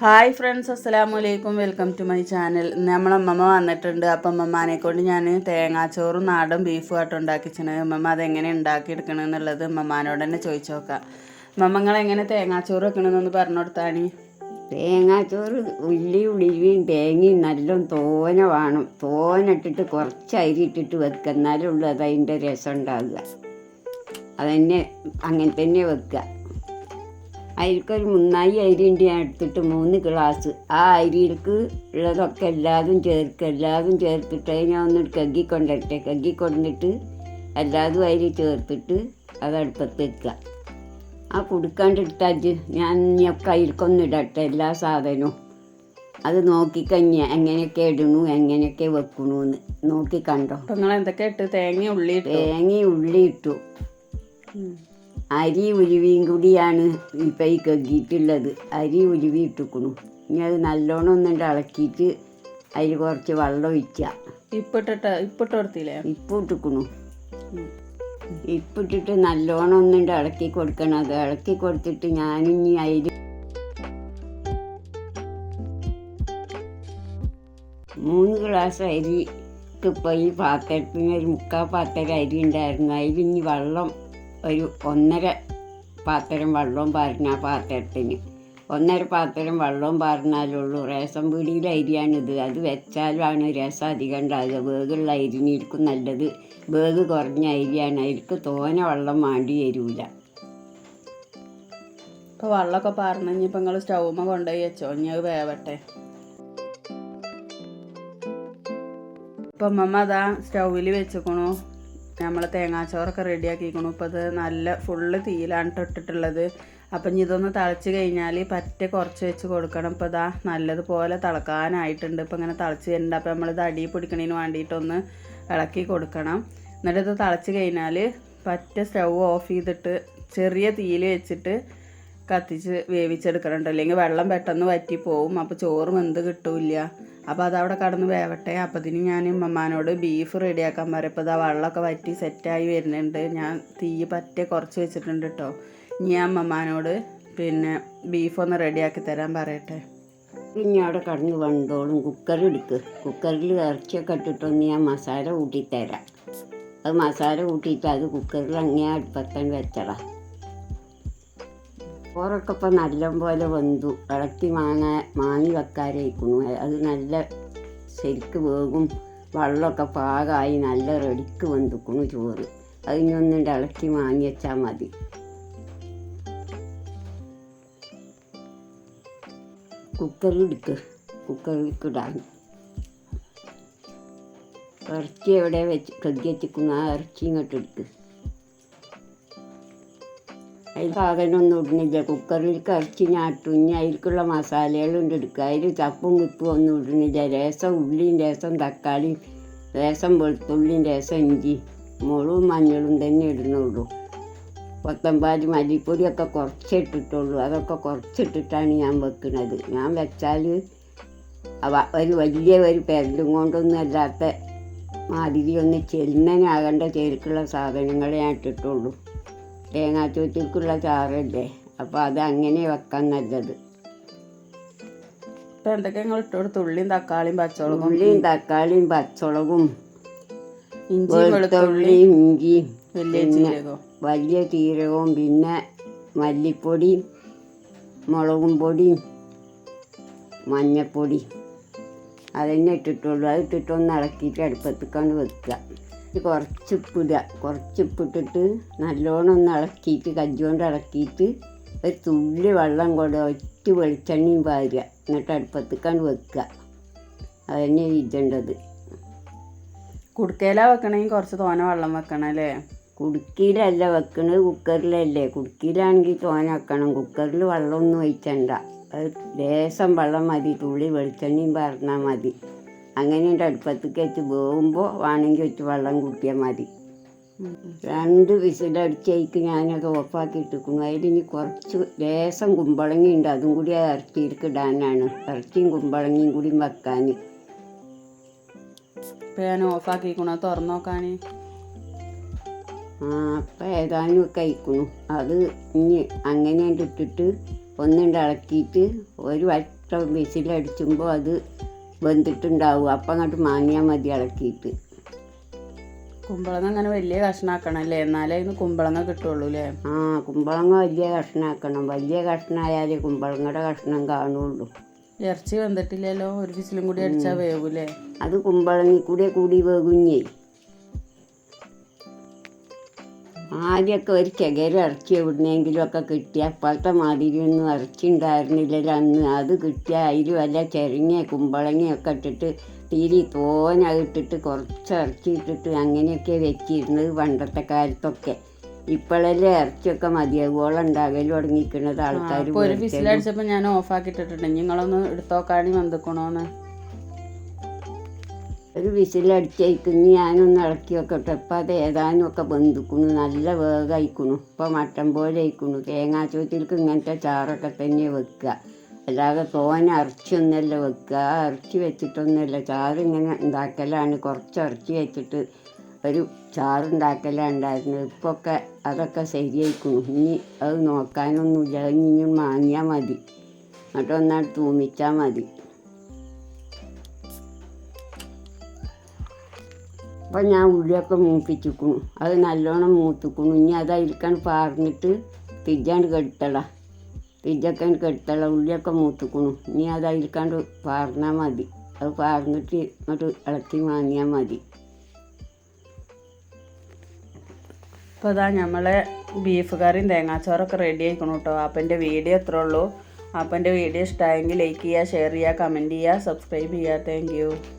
Hi friends അസ്സലാമു അലൈക്കും welcome to my channel. നമ്മളെ അമ്മമ്മ വന്നിട്ടുണ്ട്. അപ്പം അമ്മമാനെ കൊണ്ട് ഞാൻ തേങ്ങാച്ചോറും നാടൻ ബീഫും ആയിട്ട് ഉണ്ടാക്കിച്ചത് അമ്മമ്മ അതെങ്ങനെ ഉണ്ടാക്കിയെടുക്കണമെന്നുള്ളത് അമ്മമാനോട് തന്നെ ചോദിച്ചു നോക്കാം. അമ്മമ്മങ്ങൾ എങ്ങനെ തേങ്ങാച്ചോറ് വെക്കണമെന്നൊന്ന് പറഞ്ഞു കൊടുത്താണി തേങ്ങാച്ചോറ് ഉള്ളി ഉളിയും തേങ്ങയും നല്ല തോന വേണം. തോന ഇട്ടിട്ട് കുറച്ച് അരി ഇട്ടിട്ട് വെക്കുക എന്നാലേ ഉള്ളൂ അത് അതിന്റെ രസം ഉണ്ടാകുക അതന്നെ അങ്ങനെ തന്നെ വെക്കുക. അതിൽക്കൊരു മുന്നായി അരി ഉണ്ട് ഞാൻ എടുത്തിട്ട് മൂന്ന് ഗ്ലാസ്. ആ അരിക്ക് ഉള്ളതൊക്കെ എല്ലാതും ചേർക്കുക എല്ലാതും ചേർത്തിട്ട് ഞാൻ ഒന്ന് കഗ്ഗി കൊണ്ടിട്ടെ കഗ്ഗി കൊണ്ടിട്ട് എല്ലാതും അരി ചേർത്തിട്ട് അത് അടുപ്പത്ത് വെക്കുക ആ കുടുക്കാണ്ടെടുത്താച്ച് ഞാൻ ഇനിയൊക്കെ അതിൽക്കൊന്നും ഇടട്ടെ എല്ലാ സാധനവും. അത് നോക്കിക്കഴിഞ്ഞ എങ്ങനെയൊക്കെ ഇടണു എങ്ങനെയൊക്കെ വെക്കണു എന്ന് നോക്കി കണ്ടോ നിങ്ങൾ എന്തൊക്കെ ഇട്ട്? തേങ്ങ ഉള്ളി തേങ്ങ ഉള്ളി ഇട്ടു. അരി ഉരുവിയും കൂടിയാണ് ഇപ്പം ഈ കഗ്ഗിയിട്ടുള്ളത് അരി ഉരുവി ഇട്ടുക്കണു. ഇനി അത് നല്ലോണം ഒന്നുണ്ട് ഇളക്കിയിട്ട് അതിൽ കുറച്ച് വെള്ളം ഒഴിക്കുക ഇപ്പിട്ടിട്ട് ഇപ്പിട്ട് കൊടുത്തില്ലേ? ഇപ്പം ഇട്ടുക്കണു. ഇപ്പിട്ടിട്ട് നല്ലോണം ഒന്നുണ്ട് ഇളക്കി കൊടുക്കണം. അത് ഇളക്കി കൊടുത്തിട്ട് ഞാനിനി അതിൽ മൂന്ന് ഗ്ലാസ് അരിക്ക് ഇപ്പോൾ ഈ പാത്രത്തിന് ഒരു മുക്കാൽ പാത്രം അരി ഉണ്ടായിരുന്നു. അതിൽ ഇനി വെള്ളം ഒരു ഒന്നര പാത്രം വെള്ളവും പാരുന്ന ആ പാത്രത്തിന്. ഒന്നര പാത്രം വെള്ളവും പാർന്നാലുള്ളൂ. റേഷൻ പീടിയിലെ അരിയാണിത്. അത് വെച്ചാലാണ് രസം അധികം ഉണ്ടാകുക വേഗുള്ള അരിഞ്ഞിരിക്കും നല്ലത്. വേഗ് കുറഞ്ഞ അരിയാണ്. അരിക്ക് തോനെ വെള്ളം വേണ്ടി വരില്ല ഇപ്പോൾ വെള്ളമൊക്കെ പാർന്ന് ഇനിയിപ്പോൾ നിങ്ങൾ സ്റ്റൗമ്മ കൊണ്ടുപോയി വെച്ചോ? ഇനി അത് വേവട്ടെ. ഇപ്പം അമ്മമ്മ അതാ സ്റ്റൗവിൽ വെച്ചേക്കണു. നമ്മൾ തേങ്ങാച്ചോറൊക്കെ റെഡിയാക്കിക്കണു ഇപ്പോൾ അത് നല്ല ഫുള്ള് തീയിലാണ് ട്ടോ ഇട്ടിട്ടുള്ളത്. അപ്പം ഇനി ഇതൊന്ന് തിളച്ച് കഴിഞ്ഞാൽ പറ്റ കുറച്ച് വെച്ച് കൊടുക്കണം. ഇപ്പോൾ ഇതാ നല്ലതുപോലെ തിളക്കാനായിട്ടുണ്ട്. ഇപ്പം ഇങ്ങനെ തിളച്ച് വരുന്നുണ്ട്. അപ്പോൾ നമ്മളിത് അടി പിടിക്കണതിന് വേണ്ടിയിട്ടൊന്ന് ഇളക്കി കൊടുക്കണം. എന്നിട്ട് ഇത് തിളച്ച് കഴിഞ്ഞാൽ പറ്റ സ്റ്റൗ ഓഫ് ചെയ്തിട്ട് ചെറിയ തീയിൽ വെച്ചിട്ട് കത്തിച്ച് വേവിച്ചെടുക്കണം അല്ലെങ്കിൽ വെള്ളം പെട്ടെന്ന് വറ്റി പോവും അപ്പോൾ ചോറും എന്ത് കിട്ടൂല അപ്പോൾ അതവിടെ കടന്ന് വേവട്ടെ. അപ്പത്തിന് ഞാൻ ഉമ്മമാനോട് ബീഫ് റെഡിയാക്കാൻ പറയും അപ്പോൾ ഇതാ വെള്ളമൊക്കെ വറ്റി സെറ്റായി വരുന്നുണ്ട്. ഞാൻ തീ പറ്റേ കുറച്ച് വെച്ചിട്ടുണ്ട് കേട്ടോ ഞാൻ ഉമ്മമാനോട് പിന്നെ ബീഫ് ഒന്ന് റെഡിയാക്കി തരാൻ പറയട്ടെ. ഇനി അവിടെ കടന്ന് വന്നോളും. കുക്കർ എടുക്ക്. കുക്കറിൽ ഇറച്ചിയൊക്കെ ഇട്ടിട്ടൊന്ന് ഞാൻ മസാല കൂട്ടിത്തരാം. അത് മസാല കൂട്ടിയിട്ട് അത് കുക്കറിൽ അങ്ങേ അടുപ്പത്തൻ വെച്ചടാ. ചോറൊക്കെ ഇപ്പം നല്ലപോലെ വെന്തു. ഇളക്കി മാങ്ങ മാങ്ങി വെക്കാരേക്കുന്നു അത് നല്ല ശരിക്ക് വേകും. വെള്ളമൊക്കെ പാകമായി നല്ല റെഡിക്ക് വെന്തുക്കുന്നു ചോറ്. അത് ഇനി ഇളക്കി മാങ്ങി വെച്ചാൽ മതി. കുക്കറിൽ എടുക്ക് കുക്കറിലേക്ക് ഇടാൻ. ഇറച്ചി എവിടെ വെച്ച് കഗ്ഗി വെച്ചിരിക്കുന്നു ആ ഇറച്ചി ഇങ്ങോട്ട് അതിൽ സാധനമൊന്നും ഇടുന്നില്ല. കുക്കറിൽ കറിച്ച് ഞാട്ടുഞ്ഞ് അതിലേക്കുള്ള മസാലകളുണ്ട് എടുക്കുക. അതിൽ ചപ്പും കിപ്പും ഒന്നും ഇടുന്നില്ല. രസം ഉള്ളിയും രസം തക്കാളിയും രസം വെളുത്തുള്ളിയും രസം ഇഞ്ചി മുളും മഞ്ഞളും തന്നെ ഇടുന്നുള്ളൂ. കൊത്തമ്പാരി മല്ലിപ്പൊടിയൊക്കെ കുറച്ചിട്ടിട്ടുള്ളൂ. അതൊക്കെ കുറച്ചിട്ടിട്ടാണ് ഞാൻ വെക്കുന്നത്. ഞാൻ വെച്ചാൽ ഒരു വലിയ ഒരു പെരലും കൊണ്ടൊന്നും അല്ലാത്ത മാതിരി ഒന്ന് ചെലുന്നനാകേണ്ട ചേർക്കുള്ള സാധനങ്ങളെ ഞാൻ ഇട്ടിട്ടുള്ളൂ. തേങ്ങാച്ചോറ്റിക്കുള്ള ചാറല്ലേ? അപ്പോൾ അത് അങ്ങനെ വെക്കാൻ നല്ലത് ഇപ്പം എന്തൊക്കെ നിങ്ങൾ ഇട്ട് കൊടുത്തു? ഉള്ളിയും തക്കാളിയും പച്ചമുളകും ഉള്ളിയും തക്കാളിയും പച്ചമുളകും വെളുത്തുള്ളിയും ഇഞ്ചിയും വലിയ ചീരകവും ജീരകവും. വലിയ ജീരകവും പിന്നെ മല്ലിപ്പൊടി മുളകും പൊടി മഞ്ഞപ്പൊടി. അതന്നെ ഇട്ടിട്ടുള്ളൂ. അത് ഇട്ടിട്ടൊന്ന് ഇളക്കിയിട്ട് അടുപ്പത്തേക്കാണ് വെക്കുക. ഇത് കുറച്ച് ഉപ്പിടുക കുറച്ച് ഉപ്പിട്ടിട്ട് നല്ലോണം ഒന്ന് ഇളക്കിയിട്ട് കജ്ജി കൊണ്ട് ഇളക്കിയിട്ട് ഒരു തുള്ളി വെള്ളം കൊണ്ട് ഒറ്റ വെളിച്ചെണ്ണയും പാരുക. എന്നിട്ട് അടുപ്പത്തേക്കാണ് വെക്കുക. അത് തന്നെ ഇതേണ്ടത് കുടുക്കയില വെക്കണമെങ്കിൽ കുറച്ച് തോന വെള്ളം വെക്കണം അല്ലേ? കുടുക്കിയിലല്ല വെക്കണത് കുക്കറിലല്ലേ. കുടുക്കിയിലാണെങ്കിൽ തോന വെക്കണം. കുക്കറിൽ വെള്ളമൊന്നും ഒഴിച്ചണ്ട അത് ലേശം വെള്ളം മതി. തുള്ളി വെളിച്ചെണ്ണയും പറഞ്ഞാൽ മതി. അങ്ങനെയുണ്ട് അടുപ്പത്തേക്ക് വെച്ച് വേകുമ്പോൾ വേണമെങ്കിൽ വെച്ച് വെള്ളം കൂട്ടിയാൽ മതി. രണ്ട് വിസിലടിച്ചേക്ക് ഞാനത് ഓഫാക്കി ഇട്ടിക്കുന്നു അതിലിനി കുറച്ച് ലേശം കുമ്പളങ്ങി ഉണ്ട്. അതും കൂടി അത് ഇറച്ചിയിലേക്ക് ഇടാനാണ്. ഇറച്ചിയും കുമ്പളങ്ങിയും കൂടി വെക്കാൻ ഇപ്പം ഞാൻ ഓഫാക്കിക്കണോ തുറന്നു ആ അപ്പം ഏതാനും കഴിക്കുന്നു അത് ഇനി അങ്ങനെ ഇട്ടിട്ട് ഒന്നുണ്ട് ഇളക്കിയിട്ട് ഒരു വട്ടം വിസിലടിച്ചുമ്പോൾ അത് വെന്തിട്ടുണ്ടാവും അപ്പം അങ്ങോട്ട് മാങ്ങിയാൽ മതി ഇളക്കിയിട്ട്. കുമ്പളങ്ങ അങ്ങനെ വലിയ കഷ്ണാക്കണം അല്ലേ? എന്നാലേ ഇന്ന് കുമ്പളങ്ങ കിട്ടുള്ളൂ അല്ലേ? ആ കുമ്പളങ്ങ വലിയ കഷ്ണാക്കണം. വലിയ കഷ്ണമായാലേ കുമ്പളങ്ങയുടെ കഷ്ണം കാണുള്ളൂ. ഇറച്ചി വന്നിട്ടില്ലല്ലോ ഒരു വിസിലും കൂടി അടിച്ചാൽ വേവൂലേ? അത് കുമ്പളങ്ങി കൂടെ കൂടി വേകുഞ്ഞേ ആദ്യമൊക്കെ ഒരു ചകര ഇറച്ചി എവിടുന്നെങ്കിലും ഒക്കെ കിട്ടിയ അപ്പോഴത്തെ മാതിരിയൊന്നും ഇറച്ചി ഉണ്ടായിരുന്നില്ലല്ലോ അന്ന് അത് കിട്ടിയ അതിൽ വല്ല ചെരങ്ങ കുമ്പളങ്ങയൊക്കെ ഇട്ടിട്ട് തീരി തോന ഇട്ടിട്ട് കുറച്ച് ഇറച്ചി ഇട്ടിട്ട് അങ്ങനെയൊക്കെ വെച്ചിരുന്നത് പണ്ടത്തെ കാലത്തൊക്കെ. ഇപ്പോഴല്ലേ ഇറച്ചിയൊക്കെ മതിയാകുവോളം ഉണ്ടാകലും തുടങ്ങിക്കുന്നത് ആൾക്കാർ ഒരു വിസിലടിച്ചപ്പോ ഞാൻ ഓഫ് ആക്കിയിട്ടിട്ടുണ്ട്. നിങ്ങളൊന്ന് എടുത്തോക്കാണി വന്നിക്കണോന്ന് ഒരു വിസിലടിച്ചേക്കുന്നു. ഞാനൊന്ന് ഇളക്കി വെക്കട്ടെ ഇപ്പം അത് ഏതാനും ഒക്കെ ബന്ധിക്കുന്നു. നല്ല വേഗമായിക്കണു ഇപ്പം മട്ടൻ പോലെ ആയിക്കണു തേങ്ങാച്ചോറ്റിൽക്ക് ഇങ്ങനത്തെ ചാറൊക്കെ തന്നെ വെക്കുക. അല്ലാതെ തോന ഇറച്ചിയൊന്നുമല്ല വെക്കുക. ആ ഇറച്ചി വെച്ചിട്ടൊന്നുമല്ല. ചാറ് ഇങ്ങനെ ഉണ്ടാക്കലാണ്. കുറച്ച് ഇറച്ചി വെച്ചിട്ട് ഒരു ചാറുണ്ടാക്കലാണ് ഉണ്ടായിരുന്നത് ഇപ്പോൾ ഒക്കെ അതൊക്കെ ശരിയായിക്കണു ഇനി അത് നോക്കാനൊന്നുമില്ല. ഇനി മാങ്ങിയാൽ മതി. എന്നിട്ടൊന്നാൽ തൂമിച്ചാൽ മതി. അപ്പം ഞാൻ ഉള്ളിയൊക്കെ മൂപ്പിച്ചിക്കണു. അത് നല്ലോണം മൂത്തിക്കണു. ഇനി അത് അതിൽക്കാണ് പാർന്നിട്ട് തിരിച്ചാണ്ട് കെടുത്തള. തിരിച്ചൊക്കെ കെടുത്തള. ഉള്ളിയൊക്കെ മൂത്തിക്കണു. ഇനി അത് അതിൽക്കാണ്ട് പാർന്നാൽ മതി. അത് പാർന്നിട്ട് ഇങ്ങോട്ട് ഇളക്കി വാങ്ങിയാൽ മതി. അപ്പോൾ ഇതാ നമ്മളെ ബീഫ് കറിയും തേങ്ങാച്ചോറൊക്കെ റെഡി ആയിക്കണം കേട്ടോ അപ്പം എന്റെ വീഡിയോ എത്ര ഉള്ളൂ. അപ്പം എന്റെ വീഡിയോ ഇഷ്ടമായെങ്കിൽ ലൈക്ക് ചെയ്യുക ഷെയർ ചെയ്യുക കമന്റ് ചെയ്യുക സബ്സ്ക്രൈബ് ചെയ്യുക. താങ്ക്